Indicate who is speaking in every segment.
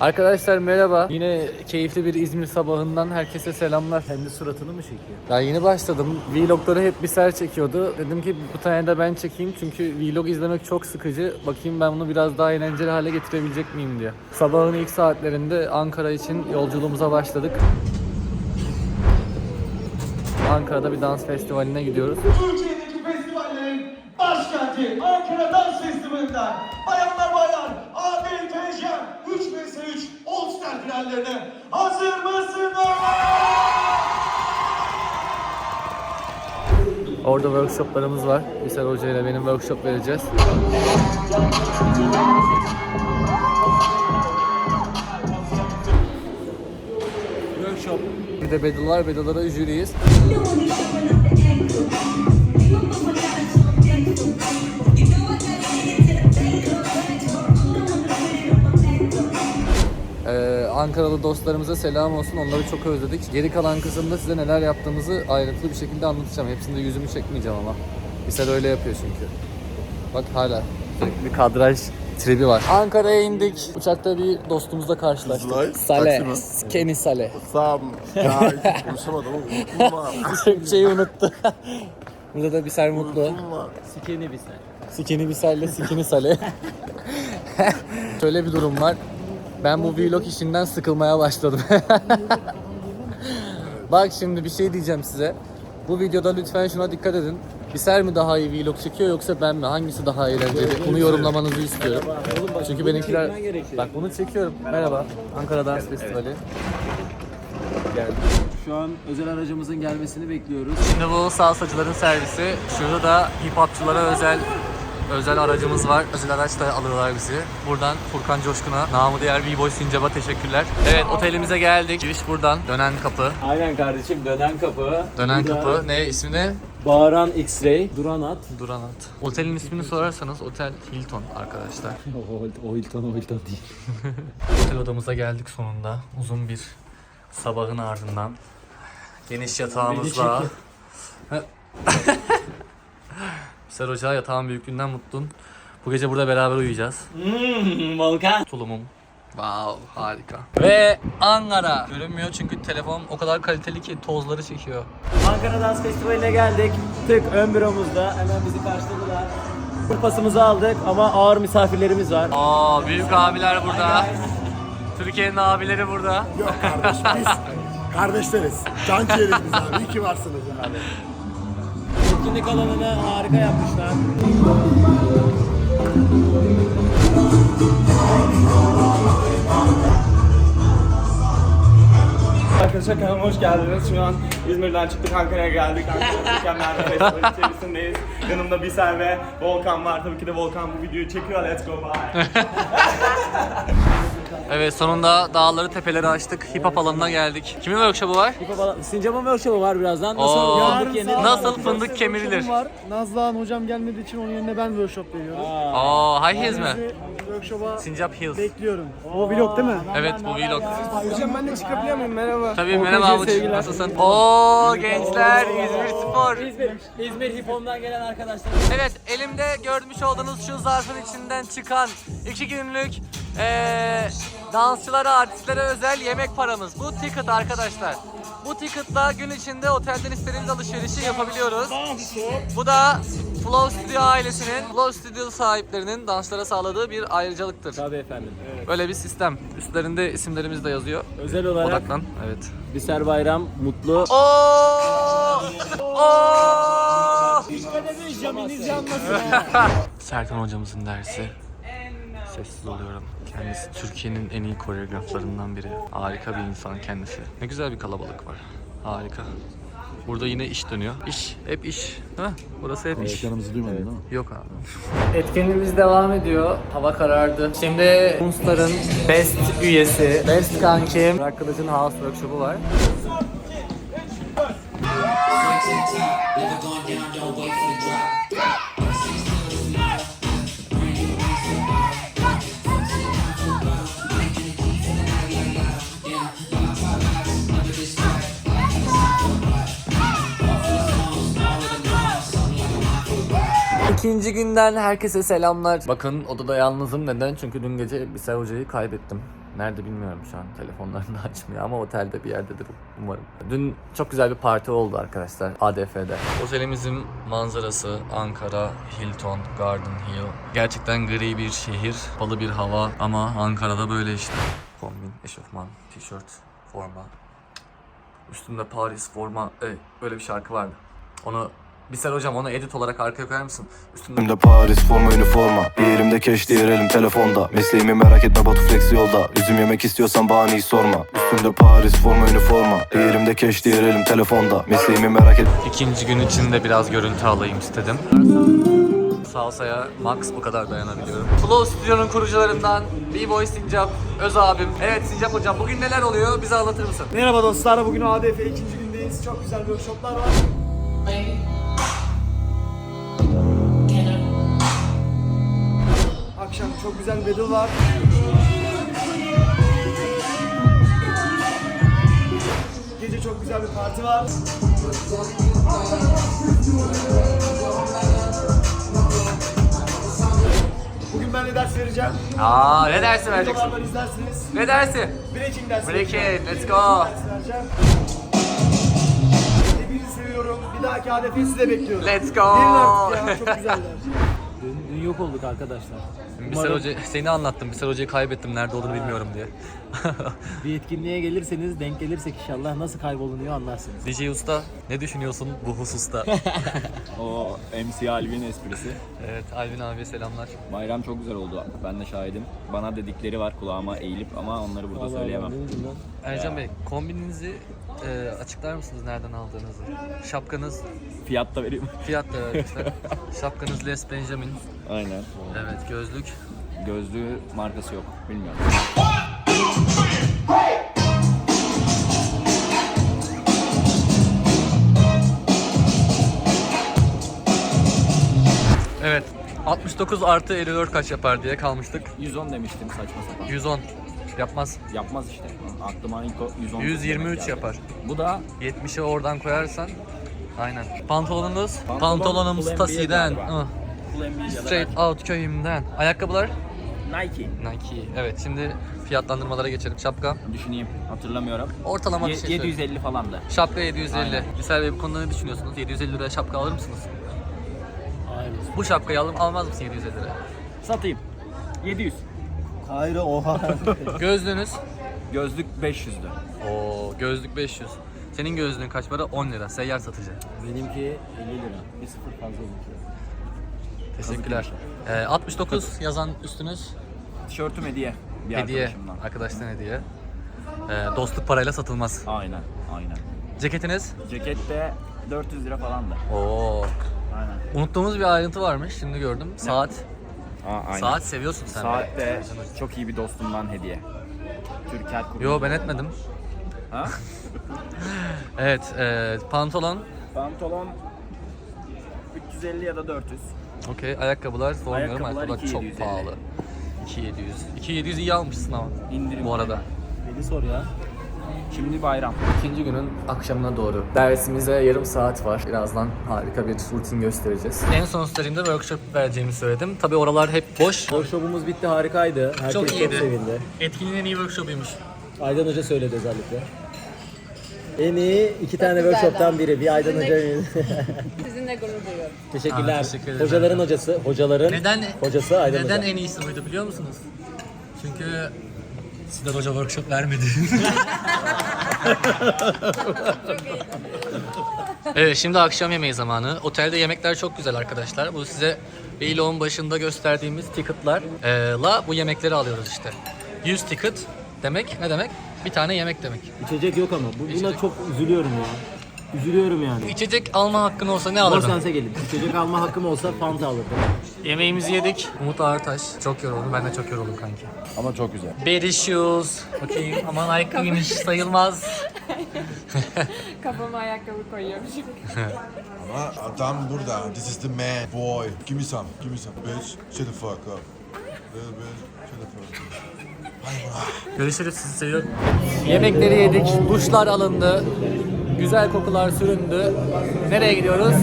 Speaker 1: Arkadaşlar merhaba. Yine keyifli bir İzmir sabahından herkese selamlar. Kendi suratını mı çekiyor? Daha yeni başladım. Vlogları hep bir ser çekiyordu. Dedim ki bu tane de ben çekeyim çünkü vlog izlemek çok sıkıcı. Bakayım ben bunu biraz daha eğlenceli hale getirebilecek miyim diye. Sabahın ilk saatlerinde Ankara için yolculuğumuza başladık. Ankara'da bir dans festivaline gidiyoruz.
Speaker 2: Türkiye'deki festivallerin başkenti Ankara Dans Festivali'nden Finallerine hazır mısınız?
Speaker 1: Orada workshoplarımız var. Bisel Hoca ile benim workshop vereceğiz. Workshop. Bir de Bedel var. Bedel'lara jüriyiz. Ankaralı dostlarımıza selam olsun. Onları çok özledik. Geri kalan kısımda size neler yaptığımızı ayrıntılı bir şekilde anlatacağım. Hepsinde yüzümü çekmeyeceğim ama. Misal öyle yapıyor çünkü. Bak hala sürekli bir kadraj tribi var. Ankara'ya indik. Uçakta bir dostumuzla karşılaştık.
Speaker 3: Kızılay,
Speaker 1: Sale.
Speaker 3: taksi
Speaker 1: Kenny Sale.
Speaker 3: Sam. Ya hiç konuşamadım ama uykum var.
Speaker 1: Türkçeyi unuttu. Burada da Bisel Mutlu.
Speaker 3: Uykum var.
Speaker 1: Sikini Bisel'le Sikini Sale. Şöyle bir durum var. Ben bu vlog işinden sıkılmaya başladım. Bak şimdi bir şey diyeceğim size. Bu videoda lütfen şuna dikkat edin. Biser mi daha iyi vlog çekiyor yoksa ben mi? Hangisi daha eğlenceli? Bunu yorumlamanızı istiyorum. Çünkü benimkiler... Bak bunu çekiyorum. Merhaba. Ankara Dans Festivali.
Speaker 4: Şu an özel aracımızın gelmesini bekliyoruz.
Speaker 1: Şimdi bu salsacıların servisi. Şurada da hip hopçulara özel özel aracımız var. Özel araçla alırlar bizi. Buradan Furkan Coşkun'a, namı diğer B-Boy Sincap'a teşekkürler. Evet otelimize geldik. Giriş buradan. Dönen kapı.
Speaker 4: Aynen kardeşim dönen kapı.
Speaker 1: Dönen
Speaker 4: Burada
Speaker 1: kapı. Ne ismi ne?
Speaker 4: Bağıran X-Ray. Duran at.
Speaker 1: Duran at. Otelin ismini sorarsanız Otel Hilton arkadaşlar.
Speaker 4: O, Hilton o Hilton değil.
Speaker 1: Otel odamıza geldik sonunda. Uzun bir sabahın ardından. Geniş yatağımızla. Hoca yatağın büyüklüğünden mutlun. Bu gece burada beraber uyuyacağız.
Speaker 4: Hmm, Volkan.
Speaker 1: Tulumum. Wow harika. Ve Ankara. Görünmüyor çünkü telefon o kadar kaliteli ki tozları çekiyor.
Speaker 4: Ankara Dans Festivali'ne geldik. Tık ön büromuzda. Hemen bizi karşıladılar. Pasımızı aldık ama ağır misafirlerimiz var.
Speaker 1: Aa büyük abiler burada. Türkiye'nin abileri burada.
Speaker 3: Yok kardeş biz kardeşleriz. Can ciğeriz biz abi. İyi ki varsınız yani.
Speaker 4: Etkinlik alanını harika yapmışlar.
Speaker 5: Arkadaşlar kanalıma hoş geldiniz. Şu an İzmir'den çıktık Ankara'ya geldik. Ankara'da mükemmel bir festival içerisindeyiz. Yanımda Bisel ve Volkan var. Tabii ki de Volkan bu videoyu çekiyor. Let's go bye.
Speaker 1: Evet sonunda dağları tepeleri açtık. Hip hop alanına geldik. Kimin workshop'u var?
Speaker 4: Sincap'ın workshop'u var birazdan.
Speaker 1: Oo.
Speaker 4: Nasıl fındık yenir?
Speaker 1: Nasıl fındık kemirilir?
Speaker 6: var. Nazlı Han hocam gelmediği için onun yerine ben workshop veriyorum.
Speaker 1: Oo high heels mi?
Speaker 6: Sizi workshop'a
Speaker 1: Sincap heels.
Speaker 6: bekliyorum. O vlog değil mi?
Speaker 1: Evet bu vlog.
Speaker 6: Hocam ben de çıkabiliyor muyum? Merhaba.
Speaker 1: Tabii merhaba Avuç. Nasılsın? Oo gençler İzmir Spor.
Speaker 4: İzmir, İzmir Hipon'dan gelen arkadaşlar.
Speaker 1: Evet elimde görmüş olduğunuz şu zarfın içinden çıkan iki günlük eee dansçılara, artistlere özel yemek paramız. Bu ticket arkadaşlar. Bu ticketla gün içinde otelden istediğimiz alışverişi yapabiliyoruz. Bu da Flow Studio ailesinin, Flow Studio sahiplerinin danslara sağladığı bir ayrıcalıktır.
Speaker 4: Tabii efendim.
Speaker 1: Böyle bir sistem. Üstlerinde isimlerimiz de yazıyor.
Speaker 4: Özel olarak
Speaker 1: Odaklan. Evet.
Speaker 4: Biser Bayram mutlu.
Speaker 1: Oo! Oo! Serkan hocamızın dersi. Sessiz oluyorum. Kendisi Türkiye'nin en iyi koreograflarından biri. Harika bir insan kendisi. Ne güzel bir kalabalık var. Harika. Burada yine iş dönüyor. İş, hep iş. Mi? Burası hep iş.
Speaker 3: Yanımızı duymadın değil mi?
Speaker 1: Yok abi. Etkinliğimiz devam ediyor. Hava karardı. Şimdi Unstar'ın Best üyesi, Best kankim. Kılıç'ın House Workshop'u var. İkinci günden herkese selamlar. Bakın odada yalnızım. Neden? Çünkü dün gece Bisel Hoca'yı kaybettim. Nerede bilmiyorum şu an. Telefonlarını açmıyor ama otelde bir yerdedir umarım. Dün çok güzel bir parti oldu arkadaşlar ADF'de. Otelimizin manzarası Ankara Hilton Garden Hill. Gerçekten gri bir şehir, palı bir hava ama Ankara'da böyle işte. Kombin, eşofman, tişört, forma. Üstümde Paris forma, e, böyle bir şarkı vardı. Onu Bisel hocam onu edit olarak arkaya koyar mısın? Üstümde
Speaker 7: Paris forma üniforma Bir elimde keş diğer elim telefonda Mesleğimi merak etme Batu Flex yolda Üzüm yemek istiyorsan bahaneyi sorma Üstümde Paris forma üniforma Bir elimde keş diğer elim telefonda Mesleğimi merak etme
Speaker 1: İkinci gün içinde biraz görüntü alayım istedim. Salsa'ya max bu kadar dayanabiliyorum. Flow Stüdyo'nun kurucularından B-Boy Sincap, Öz abim. Evet Sincap hocam bugün neler oluyor bize anlatır mısın?
Speaker 6: Merhaba dostlar, bugün ADF ikinci gündeyiz. Çok güzel workshoplar var. Akşam çok güzel battle var. Gece çok güzel bir parti var. Bugün ben de ders vereceğim.
Speaker 1: Aa ne dersi vereceksin?
Speaker 6: Videolardan izlersiniz.
Speaker 1: Ne dersi?
Speaker 6: Breaking dersi
Speaker 1: Breaking,
Speaker 6: vereceğim.
Speaker 1: let's go.
Speaker 6: vereceğim. Seviyorum. Bir dahaki ADF'yi size bekliyorum.
Speaker 1: Let's go.
Speaker 6: Gelin artık ya, çok güzeller.
Speaker 4: Dün, dün yok olduk arkadaşlar.
Speaker 1: Bisel Hoca, seni anlattım. Bisel Hoca'yı kaybettim nerede olduğunu bilmiyorum diye.
Speaker 4: Bir etkinliğe gelirseniz, denk gelirsek inşallah nasıl kaybolunuyor anlarsınız.
Speaker 1: DJ Usta ne düşünüyorsun bu hususta?
Speaker 8: O MC Alvin esprisi.
Speaker 1: evet Alvin abiye selamlar.
Speaker 8: Bayram çok güzel oldu. Ben de şahidim. Bana dedikleri var kulağıma eğilip ama onları burada söyleyemem.
Speaker 4: Bileyim lan.
Speaker 1: Ercan Bey kombininizi e, açıklar mısınız nereden aldığınızı? Şapkanız
Speaker 8: Fiyat da vereyim.
Speaker 1: Fiyat da lütfen. Şapkanız Les Benjamin.
Speaker 8: Aynen.
Speaker 1: Evet gözlük.
Speaker 8: Gözlüğü markası yok. Bilmiyorum.
Speaker 1: 69 artı 54 kaç yapar diye kalmıştık.
Speaker 8: 110 demiştim saçma sapan.
Speaker 1: 110 yapmaz.
Speaker 8: Yapmaz işte. Aklıma ilk o 110
Speaker 1: 123
Speaker 8: demek geldi.
Speaker 1: yapar.
Speaker 8: Bu da
Speaker 1: 70'i oradan koyarsan aynen. Pantolonunuz?
Speaker 8: Pantolon
Speaker 1: Pantolonum
Speaker 8: Full NBA
Speaker 1: Stasi'den.
Speaker 8: galiba. Full NBA ya da
Speaker 1: Straight out köyümden. Ayakkabılar?
Speaker 8: Nike.
Speaker 1: Nike. Evet şimdi fiyatlandırmalara geçelim. Şapka?
Speaker 8: Düşüneyim. Hatırlamıyorum.
Speaker 1: Ortalama bir
Speaker 8: Ye-
Speaker 1: şey söyle.
Speaker 8: 750 falandı.
Speaker 1: Şapka 750.
Speaker 8: Aynen.
Speaker 1: Misal Bey bu konuda ne düşünüyorsunuz? 750 liraya şapka alır mısınız?
Speaker 4: Hayır.
Speaker 1: Bu şapkayı alım almaz mısın 750 liraya?
Speaker 8: Satayım. 700.
Speaker 6: Hayır oha.
Speaker 1: Gözlüğünüz?
Speaker 8: Gözlük 500'dü.
Speaker 1: Oo gözlük 500. Senin gözlüğün kaç para? 10 lira. Seyyar satıcı.
Speaker 4: Benimki 50 lira. Bir sıfır fazla olmuş.
Speaker 1: Teşekkürler. Ee, 69 yazan üstünüz
Speaker 8: Tişörtüm hediye. Bir
Speaker 1: hediye.
Speaker 8: arkadaşımdan.
Speaker 1: Arkadaştan hediye. Ee, dostluk parayla satılmaz.
Speaker 8: Aynen. Aynen.
Speaker 1: Ceketiniz?
Speaker 8: Ceket de 400 lira falandı.
Speaker 1: Oo.
Speaker 8: Aynen.
Speaker 1: Unuttuğumuz bir ayrıntı varmış. Şimdi gördüm. Saat.
Speaker 8: Aa, aynen.
Speaker 1: Saat seviyorsun sen.
Speaker 8: Saat de çok iyi bir dostumdan hediye. Türker kurumu.
Speaker 1: Yo ben etmedim.
Speaker 8: Ha?
Speaker 1: Evet, e, pantolon.
Speaker 8: Pantolon 350 ya da 400.
Speaker 1: Okey, ayakkabılar sormuyorum.
Speaker 8: Ayakkabılar
Speaker 1: Ayakkabılar çok
Speaker 8: 2750.
Speaker 1: pahalı. 2700. 2700 iyi almışsın ama.
Speaker 8: İndirim.
Speaker 1: Bu arada.
Speaker 4: Beni sor ya.
Speaker 8: Şimdi bayram.
Speaker 1: İkinci günün akşamına doğru. Dersimize yarım saat var. Birazdan harika bir rutin göstereceğiz. En son streamde workshop vereceğimi söyledim. Tabi oralar hep boş.
Speaker 4: Workshopumuz bitti, harikaydı. Herkes
Speaker 1: Çok
Speaker 4: çok,
Speaker 1: iyiydi.
Speaker 4: sevindi.
Speaker 1: Etkinin en iyi workshopuymuş.
Speaker 4: Aydan Hoca söyledi özellikle. En iyi iki tane workshoptan biri. Bir Aydan Hoca.
Speaker 9: Sizinle gurur duyuyorum.
Speaker 4: Teşekkürler.
Speaker 1: Aa, teşekkür ederim.
Speaker 4: Hocaların hocası, hocaların
Speaker 1: Neden?
Speaker 4: hocası Aydan
Speaker 1: Neden
Speaker 4: Hoca.
Speaker 1: en iyisi buydu biliyor musunuz? Çünkü Sidar Hoca workshop vermedi. evet şimdi akşam yemeği zamanı. Otelde yemekler çok güzel arkadaşlar. Bu size vlogun başında gösterdiğimiz ticketlarla bu yemekleri alıyoruz işte. 100 ticket demek ne demek? Bir tane yemek demek.
Speaker 4: İçecek yok ama. Bu, buna
Speaker 1: İçecek.
Speaker 4: çok üzülüyorum ya. Üzülüyorum yani.
Speaker 1: İçecek alma hakkın olsa ne alırdın?
Speaker 4: sense gelin. İçecek alma hakkım olsa Fanta alırdım.
Speaker 1: Yemeğimizi yedik. Umut Ağırtaş çok yoruldu. Ben de çok yoruldum kanki.
Speaker 3: Ama çok güzel.
Speaker 1: Bad shoes. Bakayım aman ayakkabıymış sayılmaz.
Speaker 9: Kafama ayakkabı koyuyormuşum.
Speaker 10: Ama adam burada. This is the man, boy. Give me some. Give me some, bitch. Shut the fuck up. Little bitch. Shut the fuck up.
Speaker 1: Görüşürüz sizi seviyorum. Yemekleri yedik, duşlar alındı, güzel kokular süründü. Nereye gidiyoruz?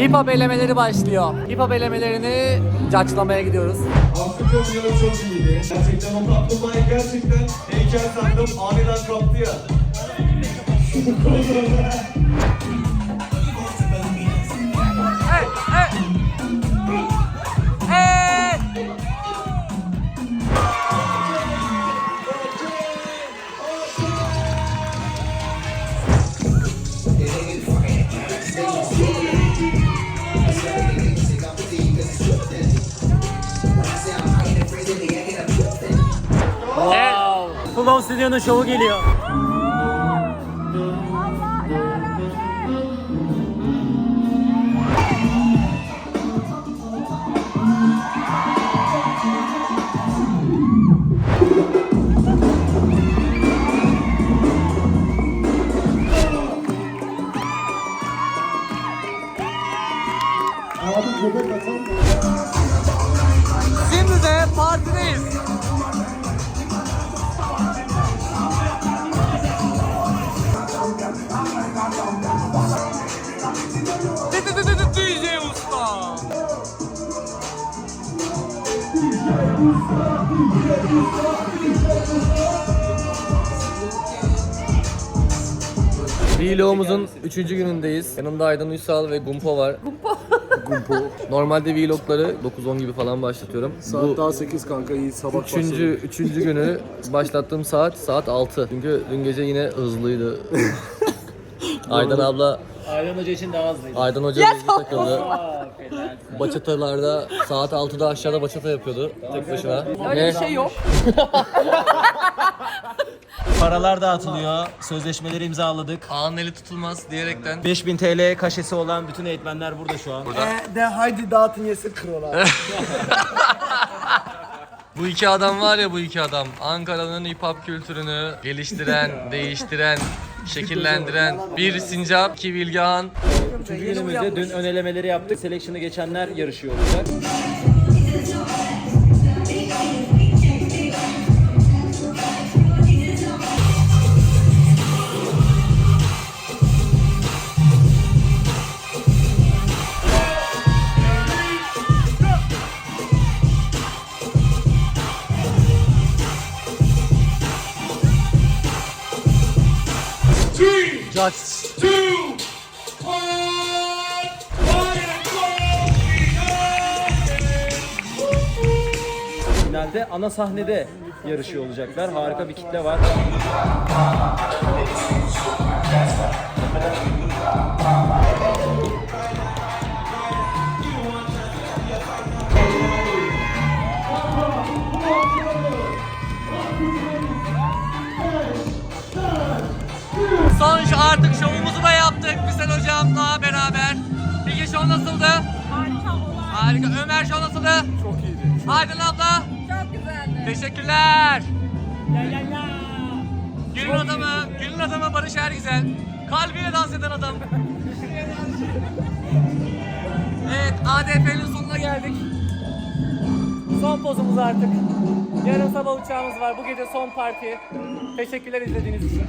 Speaker 1: Hip hop elemeleri başlıyor. Hip hop elemelerini judge'lamaya gidiyoruz.
Speaker 2: Afrika oyunu çok iyiydi. Gerçekten o kaplumbağayı gerçekten heykel sandım. Aniden kaptı ya.
Speaker 1: Hey, hey.
Speaker 4: Stüdyo'nun şovu geliyor.
Speaker 1: Vlogumuzun 3. günündeyiz. Yanımda Aydan Uysal ve Gumpo var. Gumpo. Gumpo. Normalde vlogları 9-10 gibi falan başlatıyorum.
Speaker 3: Saat daha 8 kanka iyi sabah
Speaker 1: Üçüncü, üçüncü günü başlattığım saat saat 6. Çünkü dün gece yine hızlıydı. Aydan abla,
Speaker 4: Aydan Hoca için daha hızlıydı.
Speaker 1: Aydan Hoca hızlı takıldı. Baçatalarda saat 6'da aşağıda baçata yapıyordu tek başına.
Speaker 9: Öyle bir şey yok.
Speaker 4: Paralar dağıtılıyor. Sözleşmeleri imzaladık.
Speaker 1: Ağın eli tutulmaz diyerekten
Speaker 4: 5000 TL kaşesi olan bütün eğitmenler burada şu an.
Speaker 3: E, de haydi dağıtın yesin krola.
Speaker 1: Bu iki adam var ya bu iki adam. Ankara'nın hip hop kültürünü geliştiren, değiştiren, şekillendiren bir Sincap, iki Bilgehan.
Speaker 4: Üçüncü günümüzde dün ön elemeleri yaptık. Selection'ı geçenler yarışıyor olacak.
Speaker 1: Judge.
Speaker 4: Finalde ana sahnede yarışıyor olacaklar. Harika bir kitle var.
Speaker 1: Son şu artık şovumuzu da yaptık Misal hocamla beraber. Bilge şov nasıldı?
Speaker 9: Harika.
Speaker 1: Harika. Ömer şov nasıldı? Çok iyiydi. Aydın abla.
Speaker 9: Çok
Speaker 1: Teşekkürler. Günün adamı, günün adamı Barış Ergüzel. Kalbiyle dans eden adam. evet, ADP'nin sonuna geldik.
Speaker 4: Son pozumuz artık. Yarın sabah uçağımız var. Bu gece son parti. Teşekkürler izlediğiniz için.